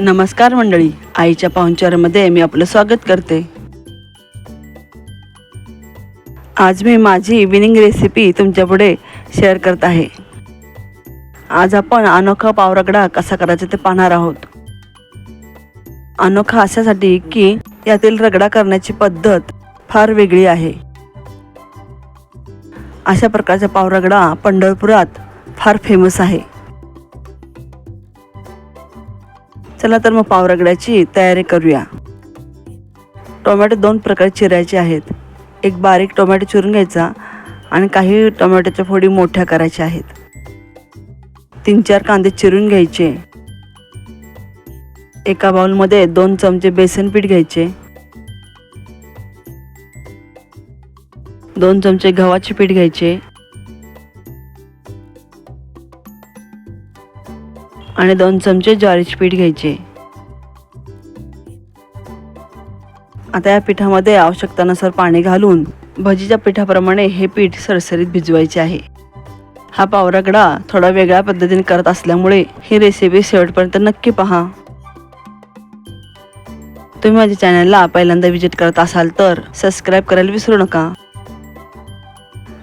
नमस्कार मंडळी. आईच्या पाहुणचारामध्ये मी आपलं स्वागत करते. आज मी माझी विनिंग रेसिपी तुमच्यापुढे शेअर करत आहे. आज आपण अनोखा पावरगडा कसा करायचा ते पाहणार आहोत. अनोखा अशासाठी की यातील रगडा करण्याची पद्धत फार वेगळी आहे. अशा प्रकारचा पावरगडा पंढरपुरात फार फेमस आहे. चला तर मग पावरगड्याची तयारी करूया. टोमॅटो दोन प्रकारे चिरायचे आहेत. एक बारीक टोमॅटो चिरून घ्यायचा आणि काही टोमॅटोच्या फोडी मोठ्या करायच्या आहेत. तीन चार कांदे चिरून घ्यायचे. एका बाउलमध्ये दोन चमचे बेसन पीठ घ्यायचे. दोन चमचे गव्हाचे पीठ घ्यायचे. आणि दोन चमचे ज्वारीचे पीठ घ्यायचे. आता या पिठामध्ये आवश्यकतानुसार पाणी घालून भजीच्या पिठाप्रमाणे हे पीठ सरसरीत भिजवायचे आहे. हा पावरगडा थोडा वेगळ्या पद्धतीने करत असल्यामुळे ही रेसिपी शेवटपर्यंत नक्की पहा. तुम्ही माझ्या चॅनलला पहिल्यांदा व्हिजिट करत असाल तर सबस्क्राईब करायला विसरू नका.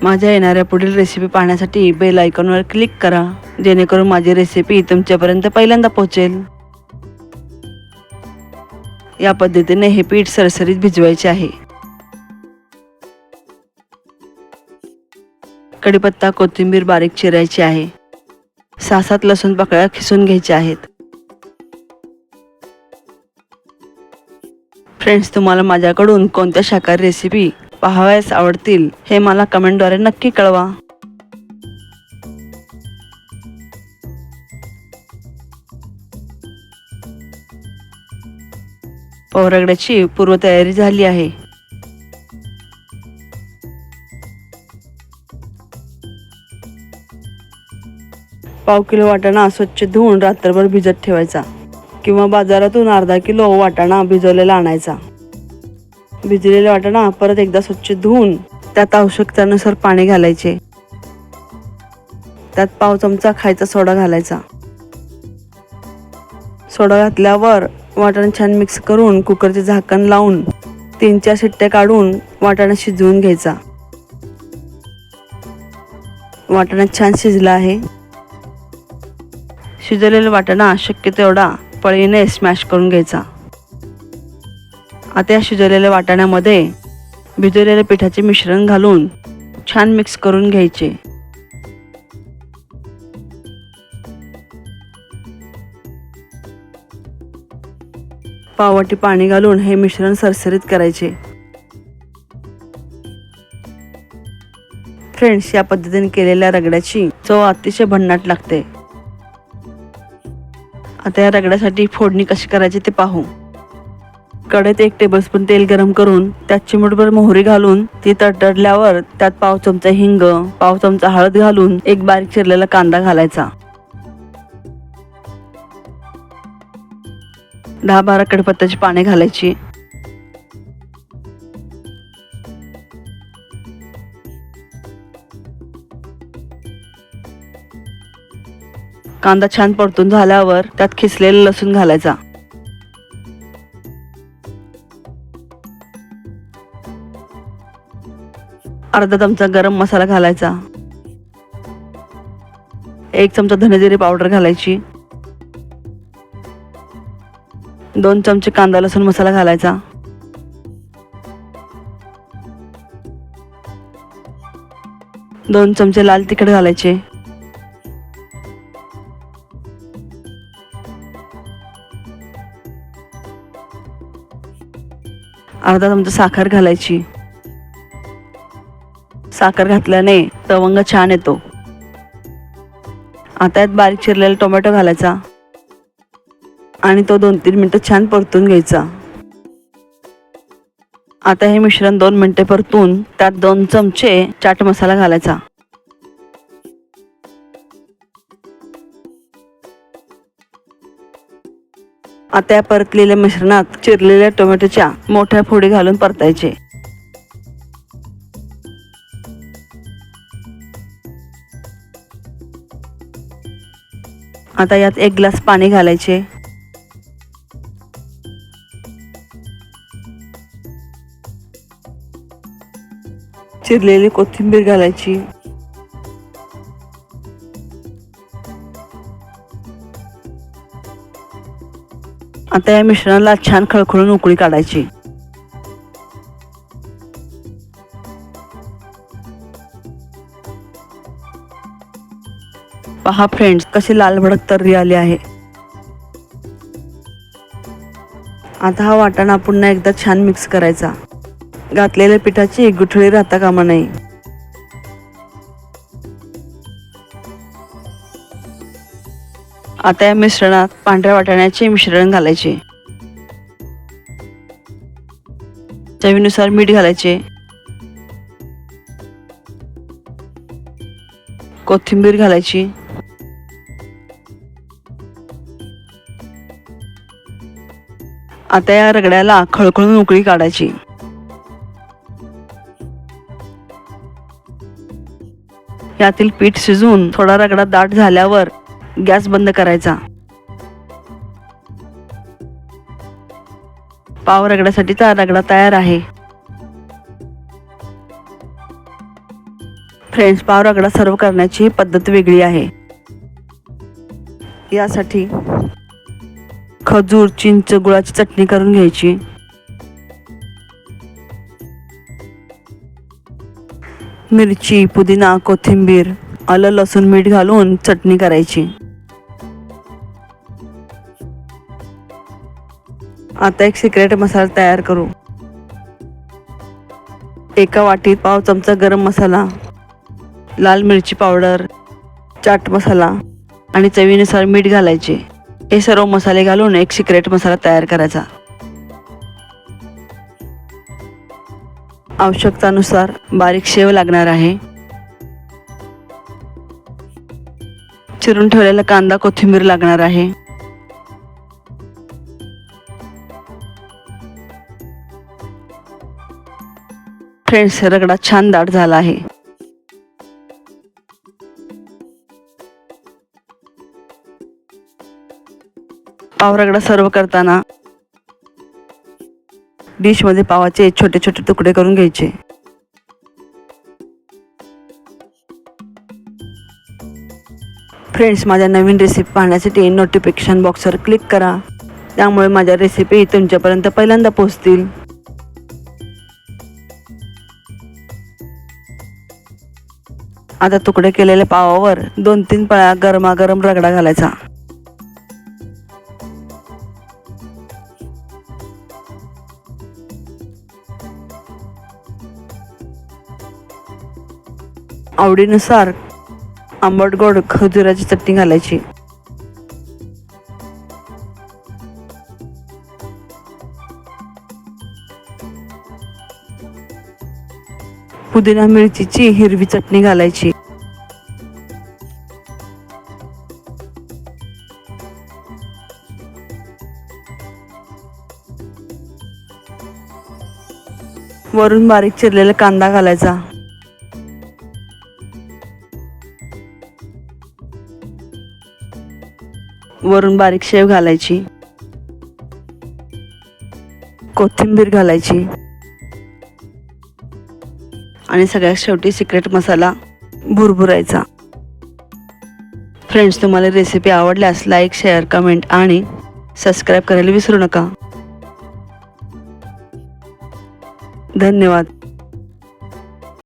माझ्या येणाऱ्या पुढील रेसिपी पाहण्यासाठी बेल आयकॉनवर क्लिक करा जेणेकरून माझी रेसिपी तुमच्यापर्यंत पहिल्यांदा पोहोचेल. या पद्धतीने हे पीठ सरसरीत भिजवायचे आहे. कढीपत्ता कोथिंबीर बारीक चिरायची आहे. सहा सात लसूण पाकळ्या खिसून घ्यायच्या आहेत. फ्रेंड्स तुम्हाला माझ्याकडून कोणत्या शाकाहारी रेसिपी पाहावयास आवडतील हे मला कमेंटद्वारे नक्की कळवा. पवरगड्याची पूर्वतयारी झाली आहे. पाव किलो वाटाणा स्वच्छ धुवून रात्रभर भिजत ठेवायचा किंवा बाजारातून अर्धा किलो वाटाणा भिजवलेला आणायचा. भिजलेले वाटाणा परत एकदा स्वच्छ धुवून त्यात आवश्यकतेनुसार पाणी घालायचे. त्यात पाव चमचा खायचा सोडा घालायचा. सोडा घातल्यावर वाटाणा छान मिक्स करून कुकरचे झाकण लावून तीन चार शिट्ट्या काढून वाटाणा शिजवून घ्यायचा. वाटाणा छान शिजला आहे. शिजलेला वाटाणा शक्य तेवढा पळीने स्मॅश करून घ्यायचा. आता या शिजवलेल्या वाटाण्यामध्ये भिजवलेल्या पिठाचे मिश्रण घालून छान मिक्स करून घ्यायचे. पाववाटी पाणी घालून हे मिश्रण सरसरीत करायचे. फ्रेंड्स या पद्धतीने केलेल्या रगड्याची चव अतिशय भन्नाट लागते. आता या रगड्यासाठी फोडणी कशी करायची ते पाहू. कढईत एक टेबलस्पून तेल गरम करून त्यात चिमूटभर मोहरी घालून ती तडतडल्यावर त्यात पाव चमचा हिंग पाव चमचा हळद घालून एक बारीक चिरलेला कांदा घालायचा. दहा बारा कडपत्त्याची पाने घालायची. कांदा छान परतून झाल्यावर त्यात खिसलेला लसूण घालायचा. अर्धा चमचा गरम मसाला घालायचा. एक चमचा धनेजिरी पावडर घालायची. दोन चमचे कांदा लसूण मसाला घालायचा. दोन चमचे लाल तिखट घालायचे. अर्धा चमचा साखर घालायची. साखर घातल्याने तवंग छान येतो. आता यात बारीक चिरलेला टोमॅटो घालायचा. आणि तो दोन तीन मिनटं छान परतून घ्यायचा. आता हे मिश्रण दोन मिनटे परतून त्यात दोन चमचे चाट मसाला घालायचा. आता या परतलेल्या मिश्रणात चिरलेल्या टोमॅटोच्या मोठ्या फोडी घालून परतायचे. आता यात एक ग्लास पाणी घालायचे. चिरलेली कोथिंबीर घालायची. आता या मिश्रणाला छान खळखळून उकळी काढायची. पहा फ्रेंड्स कशी लाल भडक तर्री आली आहे. आता हा वाटाणा पुन्हा एकदा छान मिक्स करायचा. घातलेल्या पिठाची एक गुठळी राहता कामा नये. आता या मिश्रणात पांढऱ्या वाटाण्याचे मिश्रण घालायचे. चवीनुसार मीठ घालायचे. कोथिंबीर घालायची. आता या रगड्याला खळखळून उकळी काढायची. यातील पीठ शिजवून थोडा रगडा दाट झाल्यावर गॅस बंद करायचा. पाव रगड्यासाठीचा रगडा तयार आहे. फ्रेंड्स पाव रगडा सर्व करण्याची पद्धत वेगळी आहे. यासाठी खजूर चिंच गुळाची चटणी करून घ्यायची. मिरची पुदिना कोथिंबीर आलं लसूण मीठ घालून चटणी करायची. आता एक सिक्रेट मसाला तयार करू. एका वाटीत पाव चमचा गरम मसाला लाल मिरची पावडर चाट मसाला आणि चवीनुसार मीठ घालायचे. हे सर्व मसाले घालून एक सिक्रेट मसाला तयार करायचा. आवश्यकतानुसार बारीक शेव लागणार आहे. चिरून ठेवलेला कांदा कोथिंबीर लागणार आहे. फ्रेंड्स रगडा छान दाट झाला आहे. पावरगडा सर्व करताना डिशमध्ये पावाचे छोटे छोटे तुकडे करून घ्यायचे. फ्रेंड्स माझ्या नवीन रेसिपी पाहण्यासाठी नोटिफिकेशन बॉक्सवर क्लिक करा. त्यामुळे माझ्या रेसिपी तुमच्यापर्यंत पहिल्यांदा पोहोचतील. आता तुकडे केलेल्या पावावर दोन तीन पळ्या गरमागरम रगडा घालायचा. आवडीनुसार आंबट गोड खजुराची चटणी घालायची. पुदिना मिरचीची हिरवी चटणी घालायची. वरून बारीक चिरलेला कांदा घालायचा. वरून बारीक शेव घालायची. कोथिंबीर घालायची. आणि सगळ्यात शेवटी सिक्रेट मसाला भुरभुरायचा. फ्रेंड्स तुम्हाला रेसिपी आवडल्यास लाईक शेअर कमेंट आणि सबस्क्राईब करायला विसरू नका. धन्यवाद.